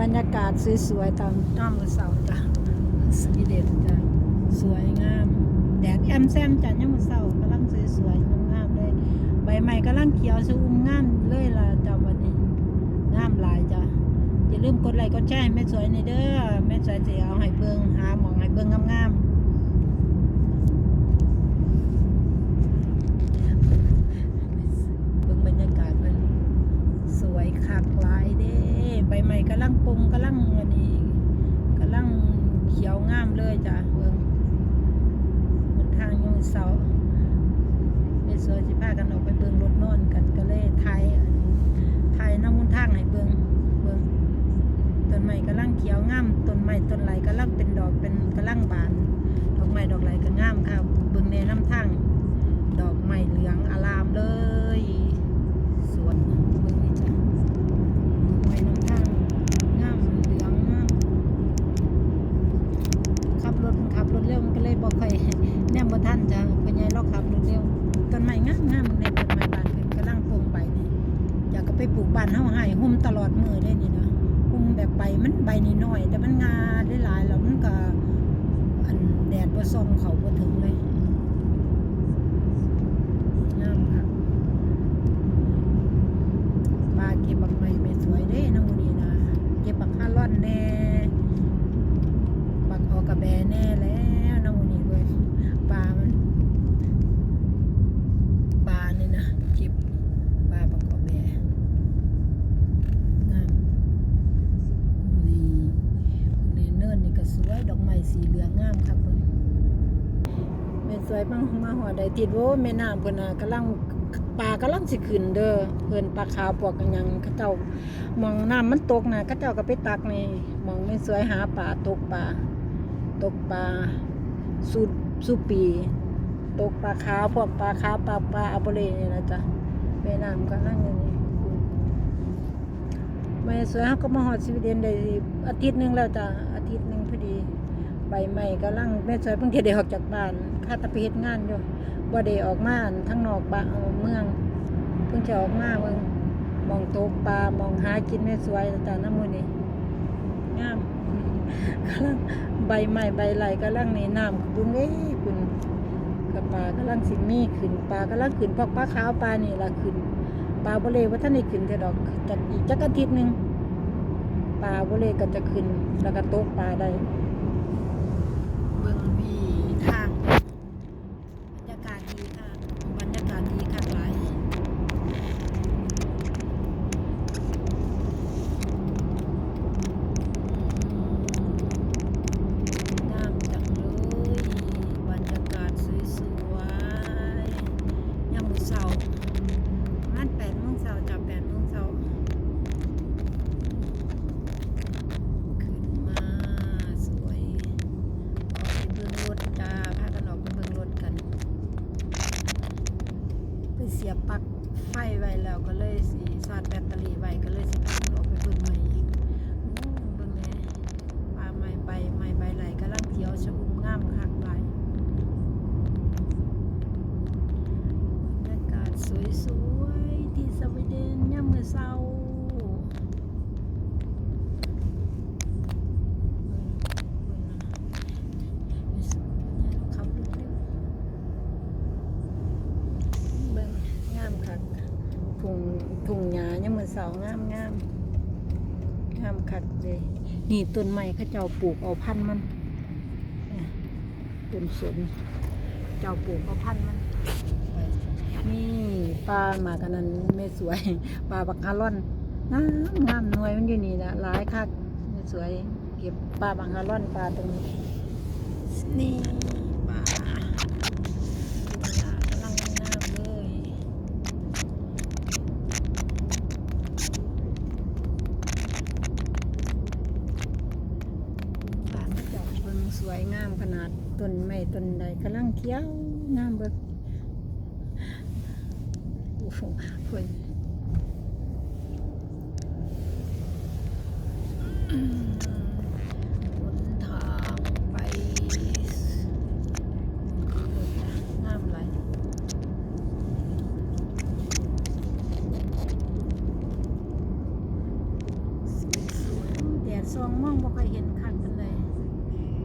บรรยากาศสวยๆตอนน้ำมือเสาจ้ะสวีเดนจ้ะสวยงาม แดดแอมแซมจ้ะยังมือเสากำลังสวยๆงามๆเลย ใบไม้กำลังเขียวชอุ่มงามเลยล่ะจ้ะวันนี้งามหลายจ้ะอย่าลืมกดไลค์กดแชร์ให้แม่สวยในเด้อแม่สวยจะเอาให้เบิ่งหาหมองให้เบิ่งงามๆ เบิ่งบรรยากาศมันสวยคักหลายเด้ ใบไม้กำลังปุงกำลังอันนี้กำลังเขียวงามเลยจ้ะเบิ่งบนทางยงเสาเมสวยสิพากันออกไปเบิ่งรถนอนกันก็เลยถ่ายอันถ่ายน้ำมุนทางให้เบิ่งเบิ่งต้นไม้กำลังเขียวงามต้นไม้ต้นไหลกำลังเป็นดอกเป็นกำลังบาน ดอกไม้ดอกไหลก็งามค่ะเบิ่งในน้ำทาง ดอกไม้เหลืองอารามเลยสวนเบิ่งนี่จ้ะดอกไม้น้ำทางงามเหลืองงามขับรถมันขับรถเร็วมันก็เลยบอกใครแนมบ่ทันจ้ะพ่อใหญ่เราขับรถเร็วต้นไม้งามงามในต้นไม้บานเพิ่นกำลังโปร่งใบนี่อยากก็ไปปลูก บ้านเฮาให้หุ้มตลอดมือได้นี่นะหุ้มแบบใบมันใบนิดหน่อย แต่มันงาหลายๆแล้วมันก็อันแดดบ่ส่องเขาบ่ถึงเลย งามค่ะปลาเก็บบักไม้ไม่สวยเด้น้ำมูนี่นะเก็บบักฮาร่อนแน่บักออกกระแบแน่แล้วน้ำมูนี่เว้ยปลามันปลานี่นะเก็บปลาบักออกแบงามนี่นี่เนินนี่ก็สวยดอกไม้สีเหลืองงามครับเพิ่น แมามาหอดได้ติดโว้แม่น้ำเพิ่นน่ะกำลังปลากำลังสิขึ้นเด้อเพิ่นปลาขาวปวกกันยังเขาเจ้ามองน้ำมันตกนะเขาเจ้าก็ไปตักนี่มองแม่สวยหาปลาตกปลาตกปลาสุดสุปี ตกปลาขาวพวกปลาขาวปลาปลาอาบเลนี่นะจ๊ะแม่น้ำกำลังอย่างนี้แม่สวยเขาก็มาหอดสวีเดนได้อาทิตย์นึงแล้วจ้ะอาทิตย์นึงพอดีใบใหม่กำลังแม่ซอยเพิ่งจะได้ออกจากบ้าน ข้าตะไปเฮ็ดงานอยู่บ่ได้ออกมาทั้งนอกบ้านเมือง เพิ่งจะออกมาเบิ่งมองโตกปลามองหากินแม่สวยแต่น้ำมือนี่งามกำลังใบใหม่ใบไหลกำลังในน้ำบุ้งเอ้คุณกับปลากำลังสิมีขึ้นปลากำลังขึ้นพวกปลาขาวปลานี่ละขึ้นปลาบเลว่าท่านได้ขึ้นแต่ดอกจากอีกจักอาทิตย์หนึ่งปลาบเลก็จะขึ้นแล้วก็ตกปลาได้ เบิ่งวีทางบรรยากาศดีค่ะบรรยากาศดีค่ะหลายงามจังเลยบรรยากาศสวยๆยามมื้อเช้าประมาณ8โมงเช้าจาก8โมงเช้า ขึ้นมาสวยออกไปเบิ่งรถจ้าพากันออกไปเบิ่งรถกัน ไปเสียบปลั๊กไฟไว้แล้วก็เลยสิชาร์จแบตเตอรี่ไว้ก็เลยสิพากันออกไปเบิ่งใหม่อีกโอ้เบิ่งแหน่ปลาไม้ใบไม้ใบไหลกำลังเขียวชอุ่มงามคักหลายบรรยากาศ สวยๆที่สวีเดนยามมื้อเช้าเบิ่งามคักถุงถุงหญ้ายังเหมือนเสางามงามงามคักเลยนี่ต้นไม้เขาเจ้าปลูกเอาพันมันเนี่ยต้นสนเจ้าปลูกเอาพันมัน นี่ปลาหมากันนั้นไม่สวยปลาบักฮาร่อนงามงามหน่วยมันอยู่นี่นะหลายคักไม่สวย เก็บปลาบักฮาร่อนปลาตรงนี้นี่ปลากำลังงามเลยปลาก็จะเบิ่งสวยงามขนาดต้นไม้ต้นใดกำลังเขียวงามเบิก โอ้โหเพิ่นอืมหนทางไป งามไหลายสวยๆแดด ดซองมองบ่ค่อยเห็นคักปานใด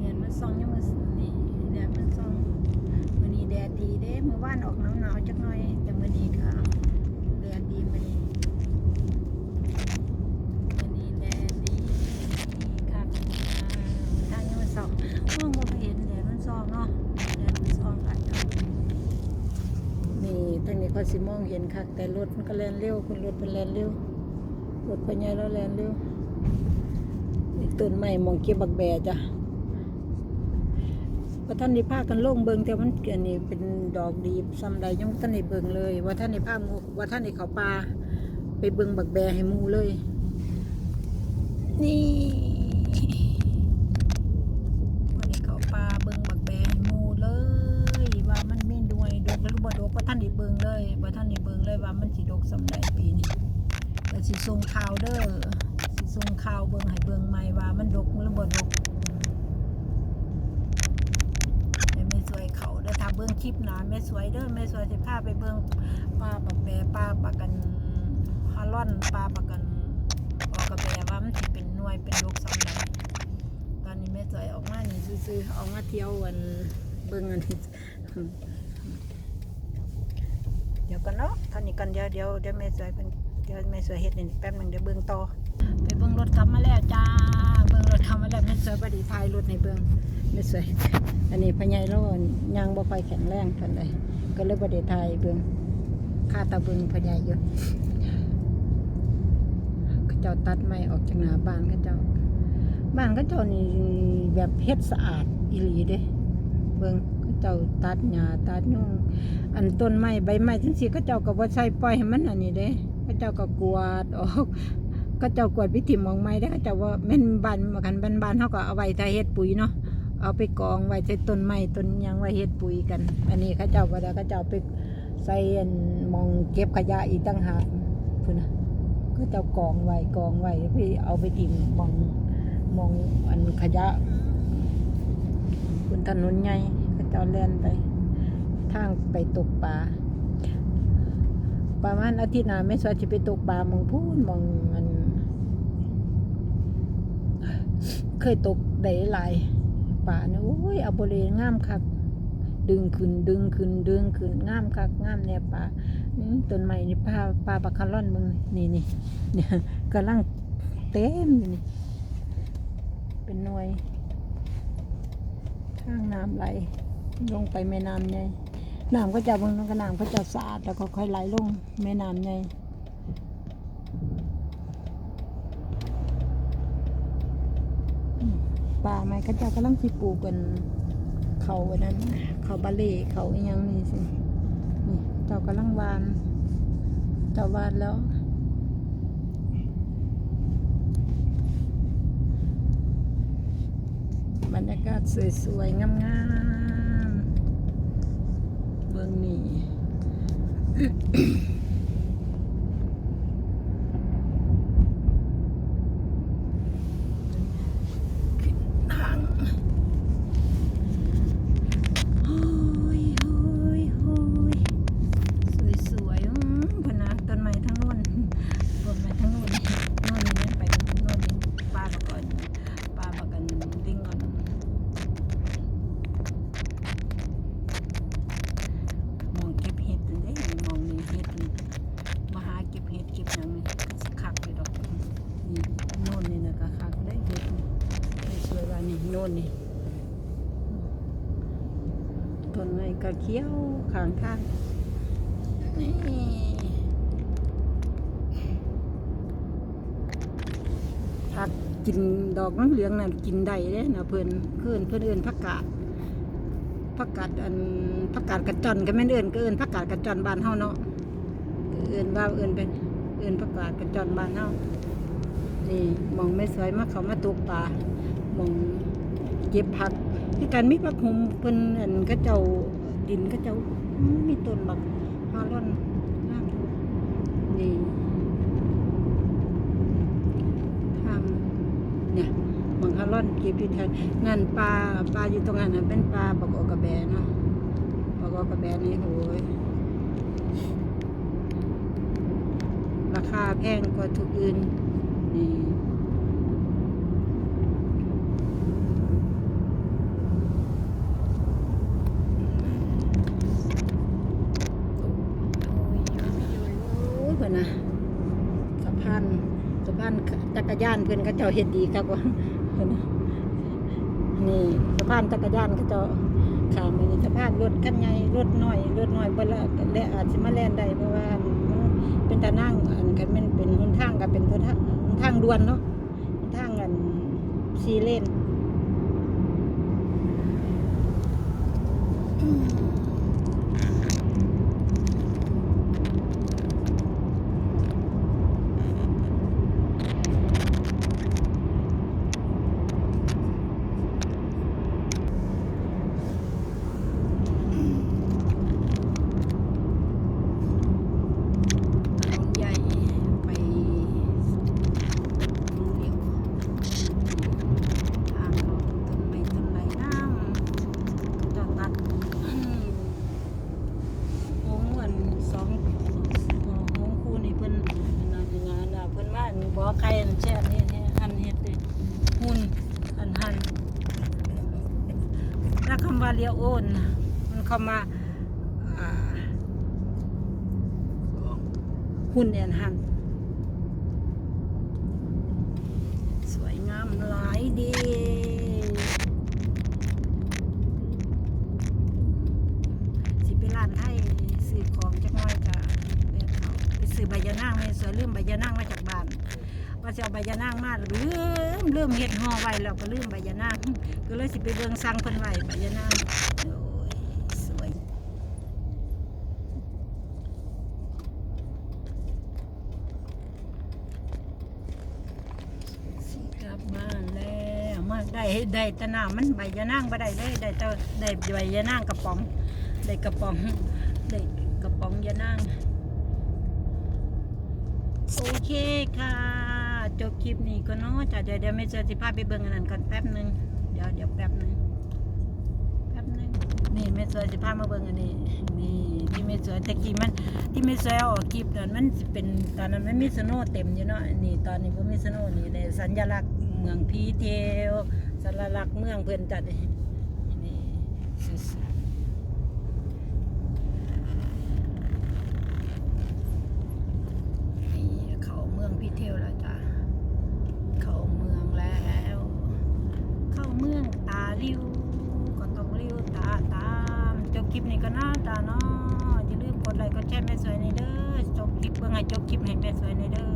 แดดมันซองยังมือนี่แดดมันซองมื้อนี้แดดดีเด้เมื่อวานออกหนาวๆจักหน่อย แต่มื้อนี้ก็แดดดีมื้อนี้มื้อนี้แดดดีคักทางยังมันซองมองบ่ค่อยเห็นแดดมันซองเนาะแดดมันซองอัดคักนี่ทางนี้ก็ สิมองเห็นคักแต่รถมันก็แล่นเร็วคนรถมันแล่นเร็วรถพญายแล้วแลนเร็วต้นไม้มองเก็บบักแบจ้ะว่าท่านในี่พากันโล่งเบิงแต่มันอันนี้เป็นดอกดีซ้ำใดยังท่านในเบิงเลย ว่าท่านในี่พาหมูว่าท่านในเขาปลาไปเบิงบักแบให้มูเลย นี่นี้เขาปลาเบิงบักแบให้หมูเลย ว่ามันไม่ดวยดกหรือบ่ดกว่าท่านนี่เบิงเลยว่าท่านนี่เบิงเลยว่ามัน สิดกซ้ำใดปีนี้ก็สิส่งข่าวเด้อสิส่งข่าวเบิ่งให้เบิ่งใหม่ว่ามันดกหรือบ่ดกแม่ไม่สวยเขาเด้อถ้าเบิ่งคลิปหนาแม่สวยเด้อแม่สวยสิพาไปเบิ่งปลาปักแปรปลาปากันฮาลอนปลาปากันออกกระแปรว่ามันสิเป็นหน่วยเป็นดกสำใดตอนนี้แม่สวยออกมานี่ซื่อๆออกมาเที่ยววันเบิ่งอันนี้ ดี๋ยวกันเนาะท่านี้กันเดี๋ยวเดี๋ยวเดี๋ยวแม่สวยเป็นเดี๋ยวแม่สวยเฮ็ดนี่แป๊บหนึงเดี๋ยวเบิ่งต่อไปเบิ่งรถขับมาแล้วจ้าเบิ่งรถขับมาแล้วแม่สวยบด้ถ่ายรถให้เบิ่งแม่สวยอันนี้พญายโลนยางบ่ค่อยแข็งแรงเท่าใดก็เลยบด้ถ่ายเบิ่งค่าตาเบิ่งพญายอยู่เขาเจ้าตัดไม้ออกจากหน้าบ้านเขาเจ้าบ้านเขาเจ้านี่แบบเฮ็ดสะอาดอีหลีเด้เบิ่ง เจ้าตัดหญ้าตัดยุ่งอันต้นไม้ใบไม้ทั้งสี่ก็เจ้าก็บ่ใช่ปล่อยให้มันอันนี้เด้ก็เจ้าก็กวาดออกก็เจ้ากวาดวิถีมองไม้ได้ก็เจ้าว่าแม่นบ้านมากันบ้านบานๆเฮาก็เอาไว้ถ้าเฮ็ดปุ๋ยเนาะเอาไปกองไว้ใส่ต้นไม้ต้นหยังไว้เฮ็ดปุ๋ยกัน อันนี้เขาเจ้าก็ได้เขาเจ้าไปใส่อันมองเก็บขยะอีกต่างหากพุ่นนะก็เจ้ากองไว้กองไว้ไปเอาไปถิ่มมองมองอันขยะบนถนนใหญ่ เขาเจ้าแล่นไป ทางไปตกปลาประมาณอาทิตย์หน้าแม่สวยจะไปตกปลามองพูนมองมัน เคยตกได้หลายป่าเนี่ยโอ้ยเอาบริงามคัก ดึงขึ้นดึงขึ้นดึงขึ้นงามคักงามแน่ป่าต้นไม้นี่ปลาปลาปลาคาร์ลอนมึงนี่นี่เนี่ยกำลังเต็มนี่เป็นหน่วยข้างน้ำไหล ลงไปแม่น้ำใหญ่น้ำก็จะบางก็น้ำก็จะสะอาดแล้วก็ค่อยไหลลงแม่น้ำใหญ่ป่าไม้ก็จะกำลังสิปลูกกันเขาอันนั้น เขาบาเล่เขาอหยังนี่สินี่เจ้ากำลังวานเจ้าวานแล้วบรรยากาศสวยๆงามๆ เบื้องนี้ ขึ้นทางโอ้ยโอ้ยโอ้ยสวยๆอื้อพะนะต้นไม้ทั้งโน้นต้นไม้ทั้งโน้นโน้นนี่ไปโน้นนี่ปลาบักก่อนปลาบักกันลิงก่อน มองเก็บเห็ดนั่นเด้มองนี่เห็ดนี่มาหาเก็บเห็ดเก็บหยังนี่สิคักเลยดอกนี่โน่นนี่นะก็คักได้เห็ดนี่ไม่สวยว่า นี่โน่นนี่ต้นไม้ก็เขียวข้างทางนี่ผักกินดอกน้ำเหลืองนั่นกินได้เด้นะเพิ่อนเพิ่อนเพิ่นเอิ้นผักกาดผักกาดอันผักกาดกระจอนก็แม่เอิ้นก็เอิ้นผักกาดกระจอนบานเฮาเนาะเอิ้นว่าเอิ้นเป็นเอิ้นผักกาดกระจอนบานเฮานี่มองไม่สวยมากเขามาตกปลามอง เก็บผักที่การมีผักหมเพิ่นอันก็เจ้าดินก็เจ้ามีต้นบักฮาร่อนงามอยู่นี่ทางเนี่ยมังคาร่อนเก็บอยู่แทนนั่นปลาปลาอยู่ตรงนั้นนะเป็นปลาปลากอกระแบเนาะปลากอกระแบนี่โหยราคาแพงกว่าทุกอื่นนี่ นะสะพานสะพานจักรยานเพื่อนก็เจ้าเห็ดดีครับว่านี่สะพานจักรยานก็เจ้าขามนี่สะพานรถกันใหไงรถน้อยรถน้อยเพิ่ละละอาจจะมาแล่นได้เพราะว่าเป็นตานั่งอันกันมันเป็นหนทางกับเป็นหนทางด่วนเนาะหนทางกัน4เลน นน่ะมันเข้ามาหุ่นแอนหันสวยงามหลายดีสิไปร้านไทยซื้อของจักน้อยกะเดินเขาไปซื้อใบยะนางไม่สวยลืมใบยะนางมาจากบ้าน ว่าจะเอาใบยะนางมาลืมลืมเฮ็ดห่อไว้แล้วก็ลืมใบยะนางก็เลยสิไปเบิ่งสั่งเพิ่นไว้ใบยะนางโอ้ยสวยสิกลับบ้านแล้วมาได้ได้ตะน้ำมันใบยะนางบ่ได้เลยได้แต่ได้ใบยะนางกระป๋องได้กระป๋องได้กระป๋องยะนางโอเคค่ะ จบคลิปนี้ก็นาะจ้ะเดี๋ยวเดี๋ยวไม่เจอสิพาไปเบิ่งอันนั้นก่อนแป๊บหนึงเดี๋ยวเดี๋ยวแป๊บหนึงแป๊บหนึงนี่แม่สวยสิพามาเบิ่งอันนี้นี่ที่แม่สวยตะกี้มัน ที่ไม่แซวออกคลิปนั้นมันเป็นตอนนั้นมันมีสโนว์เต็มอยู่เนาะนี่ตอนนี้ผมมีสโนว์นี่เลยสัญลักษณ์เมืองพีเทลสัญลักษณ์เมืองเพื่อนจัดนี่